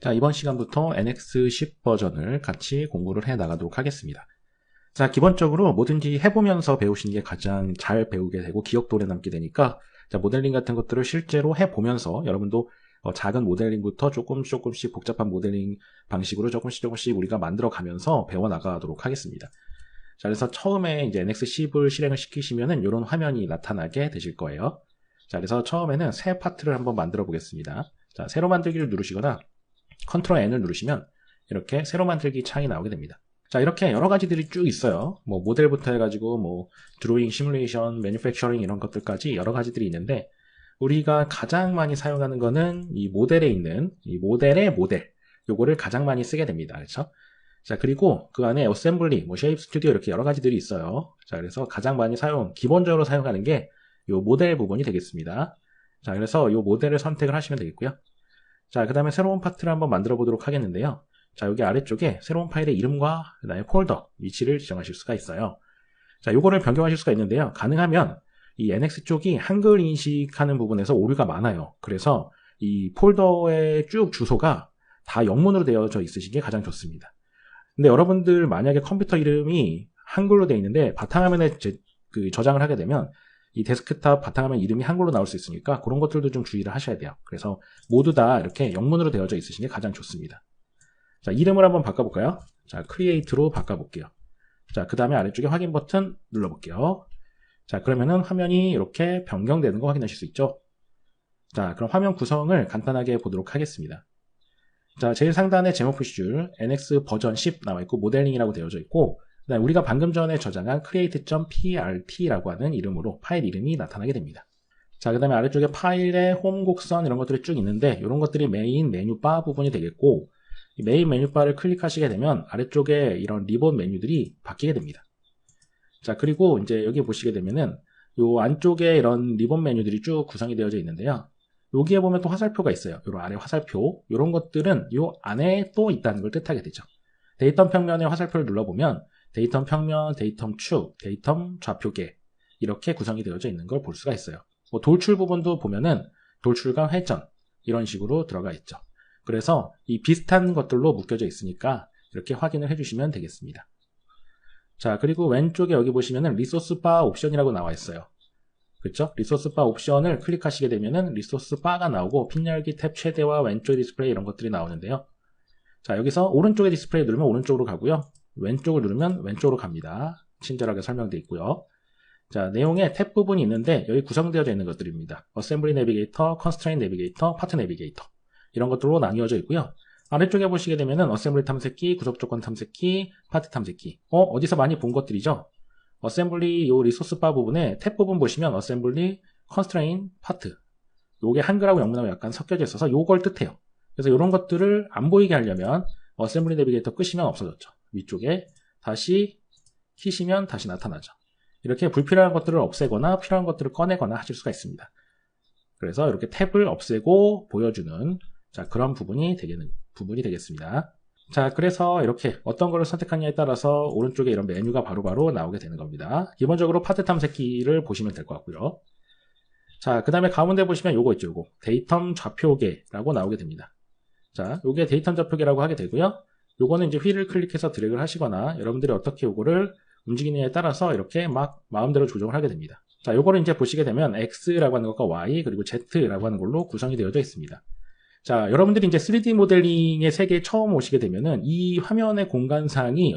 자, 이번 시간부터 NX10 버전을 같이 공부를 해 나가도록 하겠습니다. 자, 기본적으로 뭐든지 해보면서 배우시는 게 가장 잘 배우게 되고 기억도 오래 남게 되니까 자, 모델링 같은 것들을 실제로 해보면서 여러분도 어, 작은 모델링부터 조금 조금씩 복잡한 모델링 방식으로 조금씩 조금씩 우리가 만들어 가면서 배워 나가도록 하겠습니다. 자, 그래서 처음에 이제 NX10을 실행을 시키시면은 이런 화면이 나타나게 되실 거예요. 자, 그래서 처음에는 새 파트를 한번 만들어 보겠습니다. 자, 새로 만들기를 누르시거나 컨트롤 N을 누르시면 이렇게 새로 만들기 창이 나오게 됩니다. 자, 이렇게 여러 가지들이 쭉 있어요. 뭐 모델부터 해가지고 뭐 드로잉, 시뮬레이션, 매니팩처링 이런 것들까지 여러 가지들이 있는데 우리가 가장 많이 사용하는 거는 이 모델에 있는 이 모델의 모델 요거를 가장 많이 쓰게 됩니다. 그렇죠? 자, 그리고 그 안에 어셈블리, 뭐 쉐입 스튜디오 이렇게 여러 가지들이 있어요. 자, 그래서 가장 많이 사용, 기본적으로 사용하는 게이 모델 부분이 되겠습니다. 자, 그래서 이 모델을 선택을 하시면 되겠고요. 자, 그 다음에 새로운 파트를 한번 만들어 보도록 하겠는데요. 자, 여기 아래쪽에 새로운 파일의 이름과 그 다음에 폴더, 위치를 지정하실 수가 있어요. 자, 요거를 변경하실 수가 있는데요. 가능하면 이 NX 쪽이 한글 인식하는 부분에서 오류가 많아요. 그래서 이 폴더의 쭉 주소가 다 영문으로 되어져 있으신 게 가장 좋습니다. 근데 여러분들 만약에 컴퓨터 이름이 한글로 되어 있는데 바탕화면에 제, 그 저장을 하게 되면 이 데스크탑 바탕화면 이름이 한글로 나올 수 있으니까 그런 것들도 좀 주의를 하셔야 돼요. 그래서 모두 다 이렇게 영문으로 되어져 있으신 게 가장 좋습니다. 자, 이름을 한번 바꿔볼까요? 자, 크리에이트로 바꿔볼게요. 자, 그 다음에 아래쪽에 확인 버튼 눌러볼게요. 자, 그러면은 화면이 이렇게 변경되는 거 확인하실 수 있죠? 자, 그럼 화면 구성을 간단하게 보도록 하겠습니다. 자, 제일 상단에 제목 표시줄 NX 버전 10 나와 있고 모델링이라고 되어져 있고 우리가 방금 전에 저장한 create.prt라고 하는 이름으로 파일 이름이 나타나게 됩니다. 자, 그 다음에 아래쪽에 파일의 홈 곡선 이런 것들이 쭉 있는데 이런 것들이 메인 메뉴바 부분이 되겠고 메인 메뉴바를 클릭하시게 되면 아래쪽에 이런 리본 메뉴들이 바뀌게 됩니다. 자, 그리고 이제 여기 보시게 되면은 요 안쪽에 이런 리본 메뉴들이 쭉 구성이 되어져 있는데요. 여기에 보면 또 화살표가 있어요. 요 아래 화살표. 이런 것들은 요 안에 또 있다는 걸 뜻하게 되죠. 데이터 평면의 화살표를 눌러보면 데이터 평면, 데이터 축, 데이터 좌표계 이렇게 구성이 되어져 있는 걸 볼 수가 있어요. 뭐 돌출 부분도 보면은 돌출과 회전 이런 식으로 들어가 있죠. 그래서 이 비슷한 것들로 묶여져 있으니까 이렇게 확인을 해주시면 되겠습니다. 자 그리고 왼쪽에 여기 보시면은 리소스 바 옵션이라고 나와 있어요. 그렇죠? 리소스 바 옵션을 클릭하시게 되면은 리소스 바가 나오고 핀 열기 탭 최대와 왼쪽 디스플레이 이런 것들이 나오는데요. 자 여기서 오른쪽에 디스플레이 누르면 오른쪽으로 가고요. 왼쪽을 누르면 왼쪽으로 갑니다. 친절하게 설명되어 있고요. 자, 내용에 탭 부분이 있는데 여기 구성되어져 있는 것들입니다. Assembly Navigator, Constraint Navigator, Part Navigator 이런 것들로 나뉘어져 있고요. 아래쪽에 보시게 되면은 Assembly 탐색기, 구속 조건 탐색기, 파트 탐색기 어, 어디서 많이 본 것들이죠? Assembly 요 리소스 바 부분에 탭 부분 보시면 Assembly, Constraint, Part 요게 한글하고 영문하고 약간 섞여져 있어서 요걸 뜻해요. 그래서 이런 것들을 안 보이게 하려면 Assembly Navigator 끄시면 없어졌죠. 위쪽에 다시 키시면 다시 나타나죠. 이렇게 불필요한 것들을 없애거나 필요한 것들을 꺼내거나 하실 수가 있습니다. 그래서 이렇게 탭을 없애고 보여주는 자 그런 부분이 되겠는 부분이 되겠습니다. 자 그래서 이렇게 어떤 것을 선택하느냐에 따라서 오른쪽에 이런 메뉴가 바로바로 바로 나오게 되는 겁니다. 기본적으로 파트 탐색기를 보시면 될 것 같고요. 자, 그 다음에 가운데 보시면 요거 있죠, 요거. 데이텀 좌표계라고 나오게 됩니다. 자, 요게 데이텀 좌표계라고 하게 되고요. 요거는 이제 휠을 클릭해서 드래그를 하시거나 여러분들이 어떻게 요거를 움직이느냐에 따라서 이렇게 막 마음대로 조정을 하게 됩니다. 자, 요거를 이제 보시게 되면 X라고 하는 것과 Y 그리고 Z라고 하는 걸로 구성이 되어져 있습니다. 자, 여러분들이 이제 3D 모델링의 세계에 처음 오시게 되면은 이 화면의 공간상이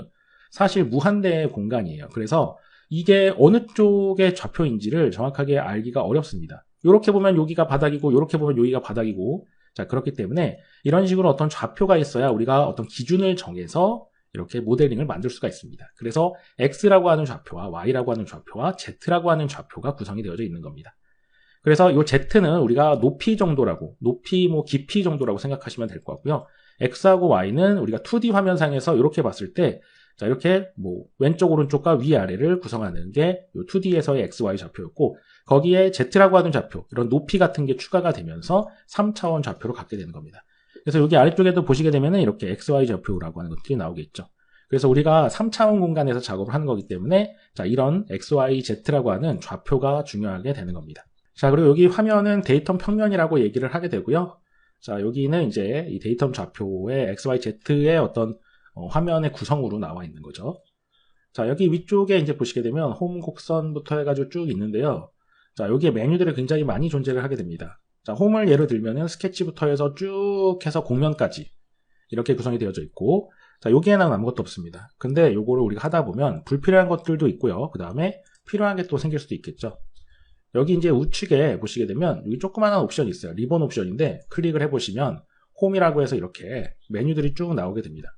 사실 무한대의 공간이에요. 그래서 이게 어느 쪽의 좌표인지를 정확하게 알기가 어렵습니다. 이렇게 보면 여기가 바닥이고 이렇게 보면 여기가 바닥이고 자, 그렇기 때문에 이런 식으로 어떤 좌표가 있어야 우리가 어떤 기준을 정해서 이렇게 모델링을 만들 수가 있습니다. 그래서 X라고 하는 좌표와 Y라고 하는 좌표와 Z라고 하는 좌표가 구성이 되어져 있는 겁니다. 그래서 이 Z는 우리가 높이 정도라고, 높이 뭐 깊이 정도라고 생각하시면 될 것 같고요. X하고 Y는 우리가 2D 화면상에서 이렇게 봤을 때, 자, 이렇게 뭐 왼쪽, 오른쪽과 위아래를 구성하는 게 2D에서의 XY 좌표였고, 거기에 Z라고 하는 좌표, 이런 높이 같은 게 추가가 되면서 3차원 좌표로 갖게 되는 겁니다. 그래서 여기 아래쪽에도 보시게 되면 이렇게 XY 좌표라고 하는 것들이 나오겠죠. 그래서 우리가 3차원 공간에서 작업을 하는 거기 때문에 자 이런 XY, Z라고 하는 좌표가 중요하게 되는 겁니다. 자 그리고 여기 화면은 데이터 평면이라고 얘기를 하게 되고요. 자, 여기는 이제 이 데이터 좌표의 XYZ의 어떤 어, 화면의 구성으로 나와 있는 거죠. 자, 여기 위쪽에 이제 보시게 되면 홈 곡선부터 해가지고 쭉 있는데요. 자, 여기에 메뉴들이 굉장히 많이 존재를 하게 됩니다. 자, 홈을 예를 들면은 스케치부터 해서 쭉 해서 공면까지 이렇게 구성이 되어져 있고, 자, 여기에는 아무것도 없습니다. 근데 요거를 우리가 하다 보면 불필요한 것들도 있고요. 그 다음에 필요한 게 또 생길 수도 있겠죠. 여기 이제 우측에 보시게 되면 여기 조그마한 옵션이 있어요. 리본 옵션인데 클릭을 해보시면 홈이라고 해서 이렇게 메뉴들이 쭉 나오게 됩니다.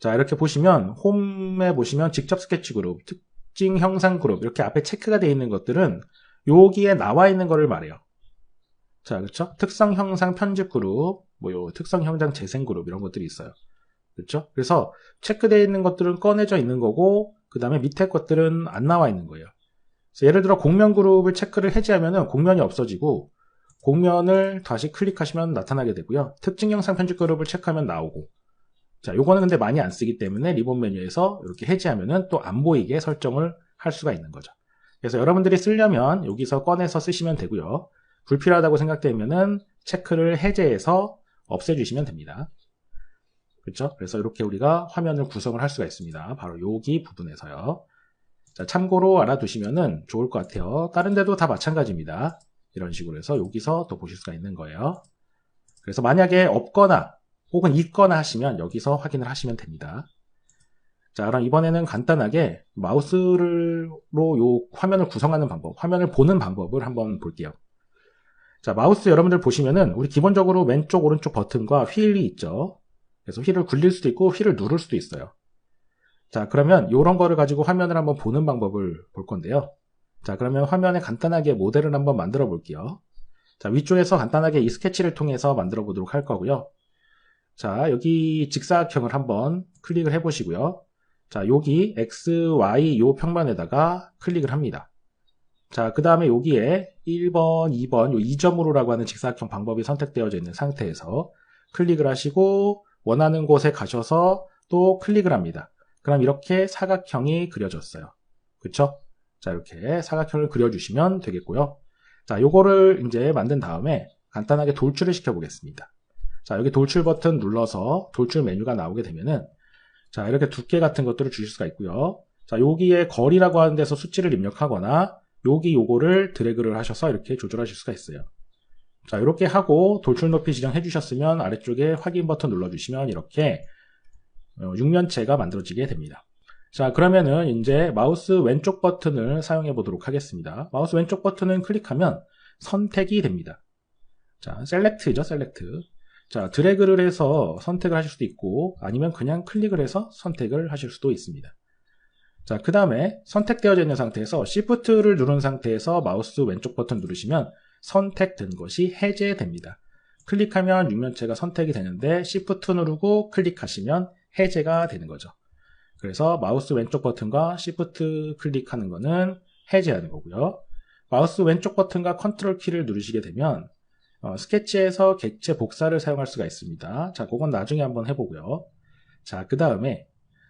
자, 이렇게 보시면 홈에 보시면 직접 스케치 그룹, 특징 형상 그룹 이렇게 앞에 체크가 되어 있는 것들은 여기에 나와 있는 거를 말해요. 자, 그렇죠? 특성 형상 편집 그룹, 뭐 요 특성 형상 재생 그룹 이런 것들이 있어요. 그렇죠? 그래서 체크되어 있는 것들은 꺼내져 있는 거고 그 다음에 밑에 것들은 안 나와 있는 거예요. 예를 들어 공면 그룹을 체크를 해제하면 공면이 없어지고 공면을 다시 클릭하시면 나타나게 되고요. 특징 영상 편집 그룹을 체크하면 나오고 자, 요거는 근데 많이 안 쓰기 때문에 리본 메뉴에서 이렇게 해제하면은 또 안 보이게 설정을 할 수가 있는 거죠. 그래서 여러분들이 쓰려면 여기서 꺼내서 쓰시면 되고요. 불필요하다고 생각되면은 체크를 해제해서 없애주시면 됩니다. 그렇죠? 그래서 이렇게 우리가 화면을 구성을 할 수가 있습니다. 바로 여기 부분에서요. 자, 참고로 알아두시면 좋을 것 같아요. 다른 데도 다 마찬가지입니다. 이런 식으로 해서 여기서 또 보실 수가 있는 거예요. 그래서 만약에 없거나 혹은 있거나 하시면 여기서 확인을 하시면 됩니다. 자, 그럼 이번에는 간단하게 마우스로 요 화면을 구성하는 방법, 화면을 보는 방법을 한번 볼게요. 자, 마우스 여러분들 보시면은 우리 기본적으로 왼쪽, 오른쪽 버튼과 휠이 있죠. 그래서 휠을 굴릴 수도 있고 휠을 누를 수도 있어요. 자, 그러면 이런 거를 가지고 화면을 한번 보는 방법을 볼 건데요. 자, 그러면 화면에 간단하게 모델을 한번 만들어 볼게요. 자, 위쪽에서 간단하게 이 스케치를 통해서 만들어 보도록 할 거고요. 자, 여기 직사각형을 한번 클릭을 해 보시고요. 자, 여기 X, Y 요 평면에다가 클릭을 합니다. 자, 그 다음에 여기에 1번, 2번, 요 2점으로라고 하는 직사각형 방법이 선택되어져 있는 상태에서 클릭을 하시고 원하는 곳에 가셔서 또 클릭을 합니다. 그럼 이렇게 사각형이 그려졌어요. 그쵸? 자, 이렇게 사각형을 그려주시면 되겠고요. 자, 요거를 이제 만든 다음에 간단하게 돌출을 시켜보겠습니다. 자, 여기 돌출 버튼 눌러서 돌출 메뉴가 나오게 되면은 자, 이렇게 두께 같은 것들을 주실 수가 있고요. 자, 여기에 거리라고 하는 데서 수치를 입력하거나 여기 요거를 드래그를 하셔서 이렇게 조절하실 수가 있어요. 자, 이렇게 하고 돌출 높이 지정해 주셨으면 아래쪽에 확인 버튼 눌러주시면 이렇게 어, 육면체가 만들어지게 됩니다. 자, 그러면은 이제 마우스 왼쪽 버튼을 사용해 보도록 하겠습니다. 마우스 왼쪽 버튼을 클릭하면 선택이 됩니다. 자, 셀렉트죠, 셀렉트. 자, 드래그를 해서 선택을 하실 수도 있고 아니면 그냥 클릭을 해서 선택을 하실 수도 있습니다. 자, 그 다음에 선택되어져 있는 상태에서 Shift를 누른 상태에서 마우스 왼쪽 버튼 누르시면 선택된 것이 해제됩니다. 클릭하면 육면체가 선택이 되는데 Shift 누르고 클릭하시면 해제가 되는 거죠. 그래서 마우스 왼쪽 버튼과 Shift 클릭하는 거는 해제하는 거고요. 마우스 왼쪽 버튼과 컨트롤 키를 누르시게 되면 어, 스케치에서 객체 복사를 사용할 수가 있습니다. 자, 그건 나중에 한번 해보고요. 자, 그 다음에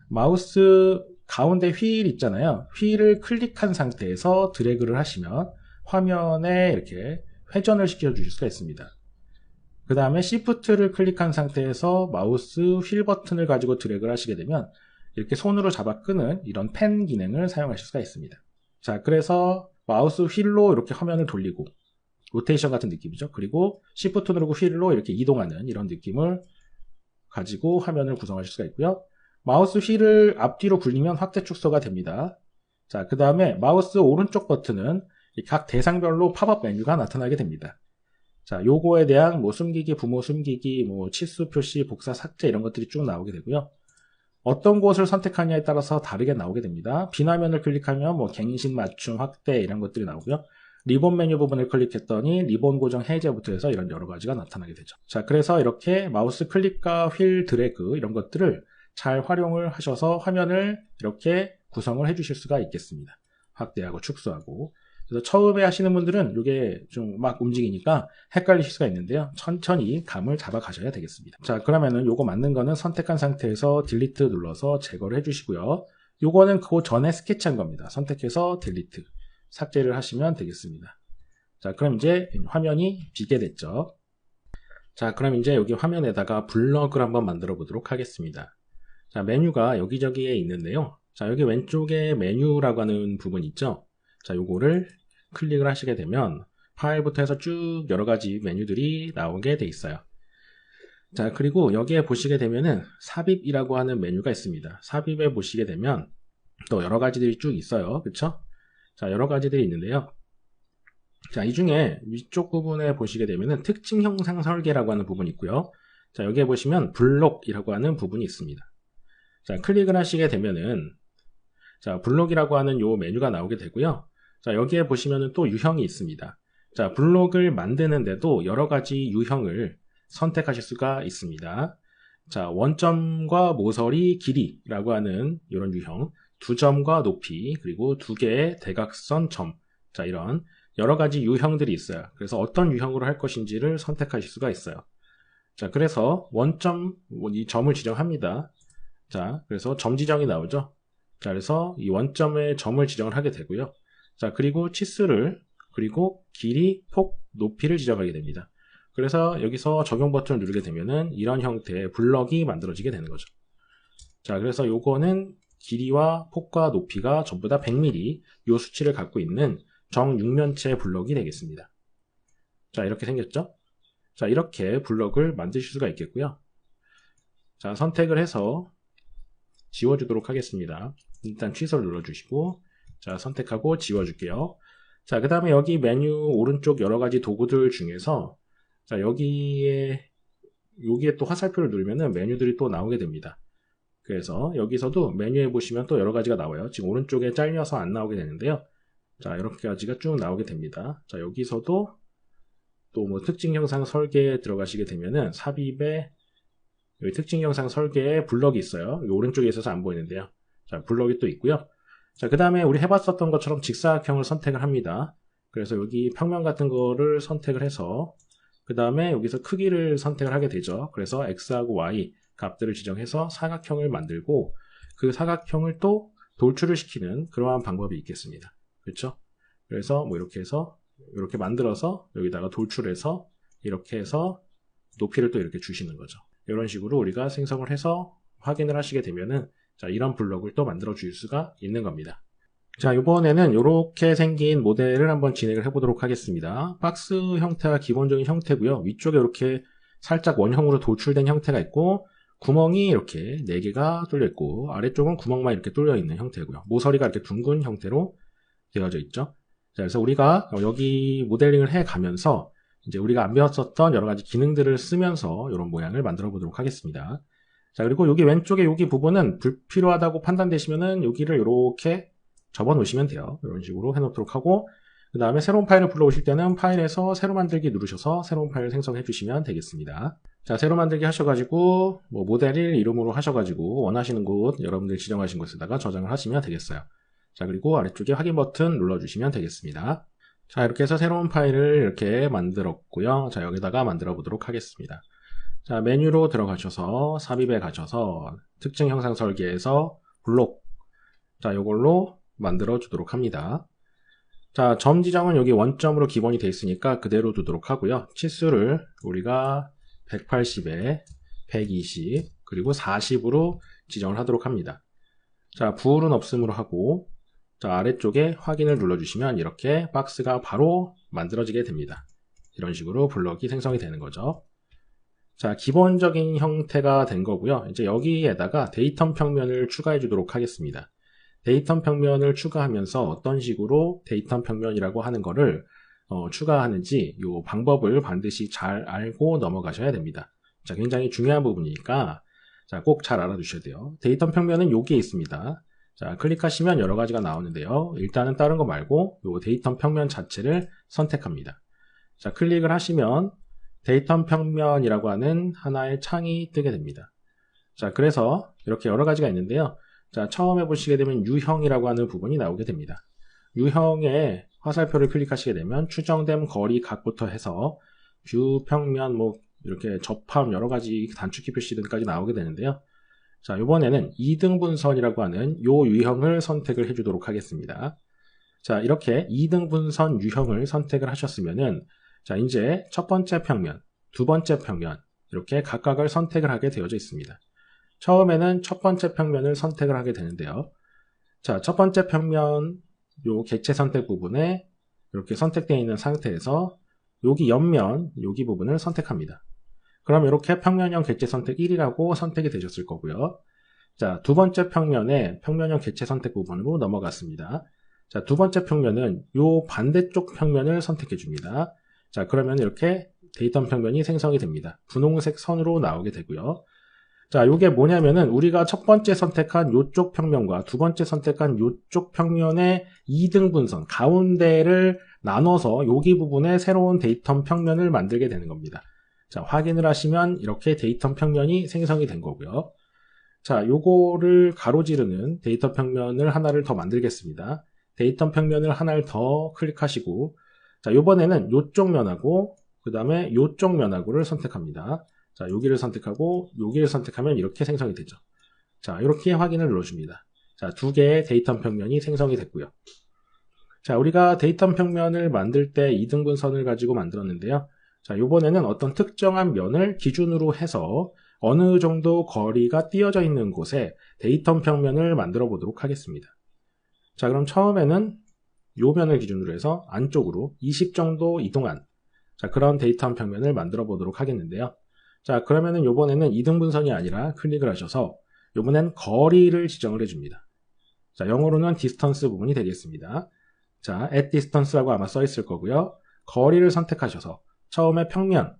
마우스 가운데 휠 있잖아요. 휠을 클릭한 상태에서 드래그를 하시면 화면에 이렇게 회전을 시켜 주실 수가 있습니다. 그 다음에 Shift를 클릭한 상태에서 마우스 휠 버튼을 가지고 드래그를 하시게 되면 이렇게 손으로 잡아 끄는 이런 펜 기능을 사용하실 수가 있습니다. 자, 그래서 마우스 휠로 이렇게 화면을 돌리고 로테이션 같은 느낌이죠. 그리고 Shift 누르고 휠로 이렇게 이동하는 이런 느낌을 가지고 화면을 구성하실 수가 있고요. 마우스 휠을 앞뒤로 굴리면 확대 축소가 됩니다. 자, 그 다음에 마우스 오른쪽 버튼은 각 대상별로 팝업 메뉴가 나타나게 됩니다. 자, 요거에 대한 뭐 숨기기, 부모 숨기기, 뭐 치수 표시, 복사, 삭제 이런 것들이 쭉 나오게 되고요. 어떤 곳을 선택하냐에 따라서 다르게 나오게 됩니다. 비화면을 클릭하면 뭐 갱신, 맞춤, 확대 이런 것들이 나오고요. 리본 메뉴 부분을 클릭했더니 리본 고정 해제 부터 해서 이런 여러 가지가 나타나게 되죠. 자, 그래서 이렇게 마우스 클릭과 휠 드래그 이런 것들을 잘 활용을 하셔서 화면을 이렇게 구성을 해 주실 수가 있겠습니다. 확대하고 축소하고 그래서 처음에 하시는 분들은 이게 좀 막 움직이니까 헷갈리실 수가 있는데요. 천천히 감을 잡아 가셔야 되겠습니다. 자, 그러면은 요거 맞는 거는 선택한 상태에서 딜리트 눌러서 제거를 해주시고요. 요거는 그 전에 스케치한 겁니다. 선택해서 딜리트 삭제를 하시면 되겠습니다. 자, 그럼 이제 화면이 비게 됐죠. 자, 그럼 이제 여기 화면에다가 블럭을 한번 만들어 보도록 하겠습니다. 자, 메뉴가 여기저기에 있는데요. 자, 여기 왼쪽에 메뉴라고 하는 부분 있죠? 자, 요거를 클릭을 하시게 되면 파일부터 해서 쭉 여러 가지 메뉴들이 나오게 돼 있어요. 자, 그리고 여기에 보시게 되면은 삽입이라고 하는 메뉴가 있습니다. 삽입에 보시게 되면 또 여러 가지들이 쭉 있어요. 그쵸? 자, 여러 가지들이 있는데요. 자, 이 중에 위쪽 부분에 보시게 되면은 특징 형상 설계라고 하는 부분이 있고요. 자, 여기에 보시면 블록이라고 하는 부분이 있습니다. 자, 클릭을 하시게 되면은 자, 블록이라고 하는 요 메뉴가 나오게 되고요. 자, 여기에 보시면은 또 유형이 있습니다. 자, 블록을 만드는데도 여러 가지 유형을 선택하실 수가 있습니다. 자, 원점과 모서리 길이라고 하는 이런 유형, 두 점과 높이, 그리고 두 개의 대각선 점. 자, 이런 여러 가지 유형들이 있어요. 그래서 어떤 유형으로 할 것인지를 선택하실 수가 있어요. 자, 그래서 원점, 이 점을 지정합니다. 자, 그래서 점 지정이 나오죠. 자, 그래서 이 원점에 점을 지정을 하게 되고요. 자, 그리고 치수를, 그리고 길이, 폭, 높이를 지정하게 됩니다. 그래서 여기서 적용 버튼을 누르게 되면은 이런 형태의 블럭이 만들어지게 되는 거죠. 자, 그래서 요거는 길이와 폭과 높이가 전부 다 100mm 요 수치를 갖고 있는 정육면체 블럭이 되겠습니다. 자, 이렇게 생겼죠? 자, 이렇게 블럭을 만드실 수가 있겠고요. 자, 선택을 해서 지워주도록 하겠습니다. 일단 취소를 눌러주시고 자, 선택하고 지워줄게요. 자, 그 다음에 여기 메뉴 오른쪽 여러 가지 도구들 중에서 자, 여기에 여기에 또 화살표를 누르면은 메뉴들이 또 나오게 됩니다. 그래서 여기서도 메뉴에 보시면 또 여러 가지가 나와요. 지금 오른쪽에 잘려서 안 나오게 되는데요. 자, 이렇게 가지가 쭉 나오게 됩니다. 자, 여기서도 또 뭐 특징 영상 설계에 들어가시게 되면은 삽입에 여기 특징 영상 설계에 블럭이 있어요. 오른쪽에 있어서 안 보이는데요. 자, 블럭이 또 있고요. 자, 그 다음에 우리 해봤었던 것처럼 직사각형을 선택을 합니다. 그래서 여기 평면 같은 거를 선택을 해서 그 다음에 여기서 크기를 선택을 하게 되죠. 그래서 X하고 Y 값들을 지정해서 사각형을 만들고 그 사각형을 또 돌출을 시키는 그러한 방법이 있겠습니다. 그렇죠? 그래서 뭐 이렇게 해서 이렇게 만들어서 여기다가 돌출해서 이렇게 해서 높이를 또 이렇게 주시는 거죠. 이런 식으로 우리가 생성을 해서 확인을 하시게 되면은 자, 이런 블록을 또 만들어 줄 수가 있는 겁니다. 자, 이번에는 이렇게 생긴 모델을 한번 진행을 해보도록 하겠습니다. 박스 형태가 기본적인 형태고요. 위쪽에 이렇게 살짝 원형으로 돌출된 형태가 있고 구멍이 이렇게 4개가 뚫려 있고 아래쪽은 구멍만 이렇게 뚫려 있는 형태고요. 모서리가 이렇게 둥근 형태로 되어져 있죠. 자, 그래서 우리가 여기 모델링을 해 가면서 이제 우리가 안 배웠었던 여러 가지 기능들을 쓰면서 이런 모양을 만들어 보도록 하겠습니다. 자, 그리고 여기 왼쪽에 여기 부분은 불필요하다고 판단되시면은 여기를 이렇게 접어 놓으시면 돼요. 이런 식으로 해 놓도록 하고 그 다음에 새로운 파일을 불러오실 때는 파일에서 새로 만들기 누르셔서 새로운 파일 생성해 주시면 되겠습니다. 자, 새로 만들기 하셔가지고 뭐 모델 1 이름으로 하셔가지고 원하시는 곳 여러분들 지정하신 곳에다가 저장을 하시면 되겠어요. 자, 그리고 아래쪽에 확인 버튼 눌러주시면 되겠습니다. 자, 이렇게 해서 새로운 파일을 이렇게 만들었고요. 자, 여기다가 만들어 보도록 하겠습니다. 자, 메뉴로 들어가셔서 삽입에 가셔서 특징 형상 설계에서 블록 자, 이걸로 만들어 주도록 합니다. 자, 점 지정은 여기 원점으로 기본이 되어 있으니까 그대로 두도록 하고요. 치수를 우리가 180에 120 그리고 40으로 지정을 하도록 합니다. 자, 부울은 없음으로 하고 자, 아래쪽에 확인을 눌러주시면 이렇게 박스가 바로 만들어지게 됩니다. 이런 식으로 블럭이 생성이 되는 거죠. 자, 기본적인 형태가 된 거고요. 이제 여기에다가 데이터 평면을 추가해 주도록 하겠습니다. 데이터 평면을 추가하면서 어떤 식으로 데이터 평면이라고 하는 거를 어, 추가하는지 이 방법을 반드시 잘 알고 넘어가셔야 됩니다. 자, 굉장히 중요한 부분이니까 자, 꼭 잘 알아두셔야 돼요. 데이터 평면은 여기에 있습니다. 자, 클릭하시면 여러 가지가 나오는데요. 일단은 다른 거 말고 이 데이터 평면 자체를 선택합니다. 자, 클릭을 하시면 데이터 평면이라고 하는 하나의 창이 뜨게 됩니다. 자, 그래서 이렇게 여러 가지가 있는데요. 자, 처음에 보시게 되면 유형이라고 하는 부분이 나오게 됩니다. 유형에 화살표를 클릭하시게 되면 추정된 거리 각부터 해서 뷰, 평면, 뭐 이렇게 접함 여러 가지 단축키 표시 등까지 나오게 되는데요. 자, 이번에는 2등분선이라고 하는 요 유형을 선택을 해주도록 하겠습니다. 자, 이렇게 2등분선 유형을 선택을 하셨으면은 자, 이제 첫 번째 평면, 두 번째 평면 이렇게 각각을 선택을 하게 되어져 있습니다. 처음에는 첫 번째 평면을 선택을 하게 되는데요. 자, 첫 번째 평면 요 객체 선택 부분에 이렇게 선택되어 있는 상태에서 여기 옆면, 여기 부분을 선택합니다. 그럼 이렇게 평면형 객체 선택 1이라고 선택이 되셨을 거고요. 자, 두 번째 평면에 평면형 객체 선택 부분으로 넘어갔습니다. 자, 두 번째 평면은 요 반대쪽 평면을 선택해 줍니다. 자, 그러면 이렇게 데이터 평면이 생성이 됩니다. 분홍색 선으로 나오게 되고요. 자, 요게 뭐냐면은 우리가 첫 번째 선택한 요쪽 평면과 두 번째 선택한 요쪽 평면의 2등분선 가운데를 나눠서 여기 부분에 새로운 데이터 평면을 만들게 되는 겁니다. 자, 확인을 하시면 이렇게 데이터 평면이 생성이 된 거고요. 자, 요거를 가로지르는 데이터 평면을 하나를 더 만들겠습니다. 데이터 평면을 하나를 더 클릭하시고 자, 요번에는 요쪽 면하고 그 다음에 요쪽 면하고를 선택합니다. 자, 여기를 선택하고 여기를 선택하면 이렇게 생성이 되죠. 자, 이렇게 확인을 눌러줍니다. 자, 두 개의 데이터 평면이 생성이 됐고요. 자, 우리가 데이터 평면을 만들 때 2등분선을 가지고 만들었는데요. 자, 이번에는 어떤 특정한 면을 기준으로 해서 어느 정도 거리가 띄어져 있는 곳에 데이터 평면을 만들어 보도록 하겠습니다. 자, 그럼 처음에는 요 면을 기준으로 해서 안쪽으로 20 정도 이동한 자, 그런 데이터 평면을 만들어 보도록 하겠는데요. 자, 그러면은 요번에는 이등분선이 아니라 클릭을 하셔서 요번엔 거리를 지정을 해줍니다. 자, 영어로는 distance 부분이 되겠습니다. 자, at distance라고 아마 써 있을 거고요. 거리를 선택하셔서 처음에 평면,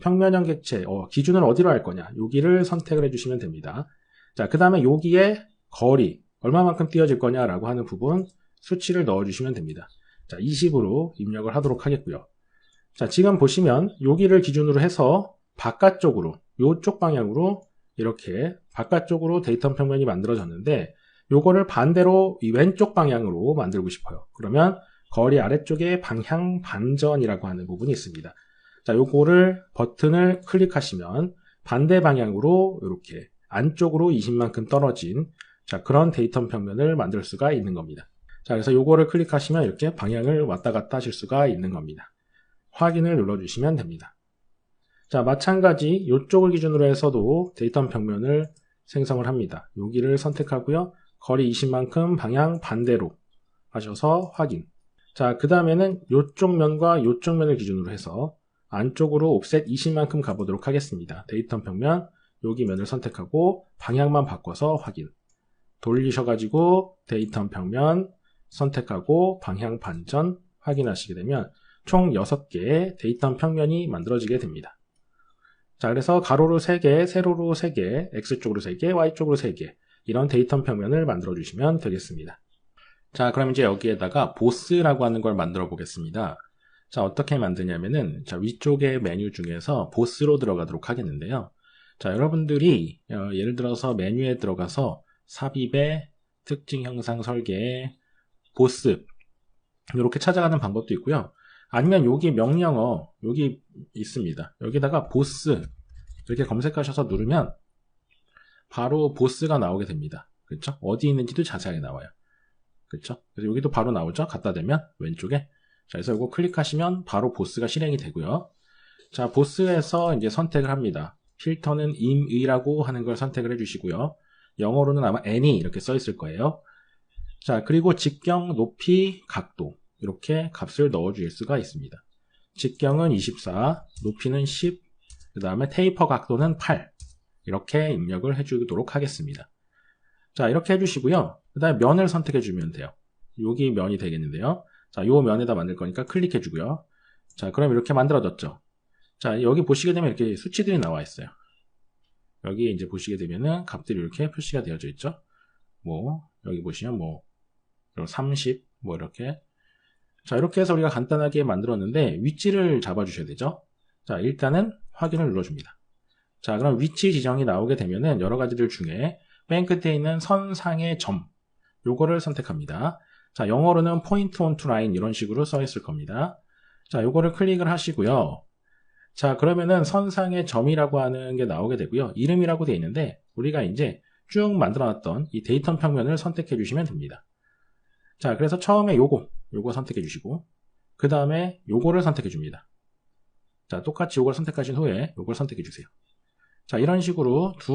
평면형 객체, 어, 기준을 어디로 할 거냐, 여기를 선택을 해주시면 됩니다. 자, 그 다음에 여기에 거리, 얼마만큼 띄어질 거냐라고 하는 부분 수치를 넣어주시면 됩니다. 자, 20으로 입력을 하도록 하겠고요. 자, 지금 보시면 여기를 기준으로 해서 바깥쪽으로 이쪽 방향으로 이렇게 바깥쪽으로 데이터 평면이 만들어졌는데 요거를 반대로 이 왼쪽 방향으로 만들고 싶어요. 그러면 거리 아래쪽에 방향 반전이라고 하는 부분이 있습니다. 자, 요거를 버튼을 클릭하시면 반대 방향으로 이렇게 안쪽으로 20만큼 떨어진 자, 그런 데이터 평면을 만들 수가 있는 겁니다. 자, 그래서 요거를 클릭하시면 이렇게 방향을 왔다 갔다 하실 수가 있는 겁니다. 확인을 눌러주시면 됩니다. 자, 마찬가지 이쪽을 기준으로 해서도 데이터 평면을 생성을 합니다. 여기를 선택하고요. 거리 20만큼 방향 반대로 하셔서 확인. 자, 그 다음에는 이쪽 면과 이쪽 면을 기준으로 해서 안쪽으로 옵셋 20만큼 가보도록 하겠습니다. 데이터 평면 여기 면을 선택하고 방향만 바꿔서 확인. 돌리셔가지고 데이터 평면 선택하고 방향 반전 확인하시게 되면 총 6개의 데이터 평면이 만들어지게 됩니다. 자, 그래서 가로로 3개, 세로로 3개, X쪽으로 3개, Y쪽으로 3개 이런 데이터 평면을 만들어 주시면 되겠습니다. 자, 그럼 이제 여기에다가 보스라고 하는 걸 만들어 보겠습니다. 자, 어떻게 만드냐면은 자, 위쪽의 메뉴 중에서 보스로 들어가도록 하겠는데요. 자, 여러분들이 어, 예를 들어서 메뉴에 들어가서 삽입의 특징 형상 설계, 보스 이렇게 찾아가는 방법도 있고요. 아니면 여기 명령어 여기 있습니다. 여기다가 보스 이렇게 검색하셔서 누르면 바로 보스가 나오게 됩니다. 그렇죠? 어디 있는지도 자세하게 나와요. 그렇죠? 그래서 여기도 바로 나오죠? 갖다 대면 왼쪽에 자, 그래서 이거 클릭하시면 바로 보스가 실행이 되고요. 자, 보스에서 이제 선택을 합니다. 필터는 임의라고 하는 걸 선택을 해주시고요. 영어로는 아마 any 이렇게 써 있을 거예요. 자, 그리고 직경, 높이, 각도 이렇게 값을 넣어 줄 수가 있습니다. 직경은 24, 높이는 10, 그 다음에 테이퍼 각도는 8 이렇게 입력을 해주도록 하겠습니다. 자 이렇게 해주시고요. 그 다음에 면을 선택해 주면 돼요. 여기 면이 되겠는데요. 자, 요 면에다 만들 거니까 클릭해 주고요. 자, 그럼 이렇게 만들어졌죠. 자, 여기 보시게 되면 이렇게 수치들이 나와 있어요. 여기 이제 보시게 되면은 값들이 이렇게 표시가 되어져 있죠. 뭐, 여기 보시면 뭐, 30, 뭐 이렇게 자, 이렇게 해서 우리가 간단하게 만들었는데 위치를 잡아주셔야 되죠. 자, 일단은 확인을 눌러줍니다. 자, 그럼 위치 지정이 나오게 되면은 여러 가지들 중에 맨 끝에 있는 선 상의 점, 요거를 선택합니다. 자, 영어로는 on to line 이런 식으로 써 있을 겁니다. 자, 요거를 클릭을 하시고요. 자, 그러면은 선상의 점이라고 하는 게 나오게 되고요. 이름이라고 되어 있는데 우리가 이제 쭉 만들어 놨던 이 데이터 평면을 선택해 주시면 됩니다. 자, 그래서 처음에 요거 요거 선택해 주시고 그 다음에 요거를 선택해 줍니다. 자, 똑같이 이걸 선택하신 후에 이걸 선택해 주세요. 자, 이런 식으로 두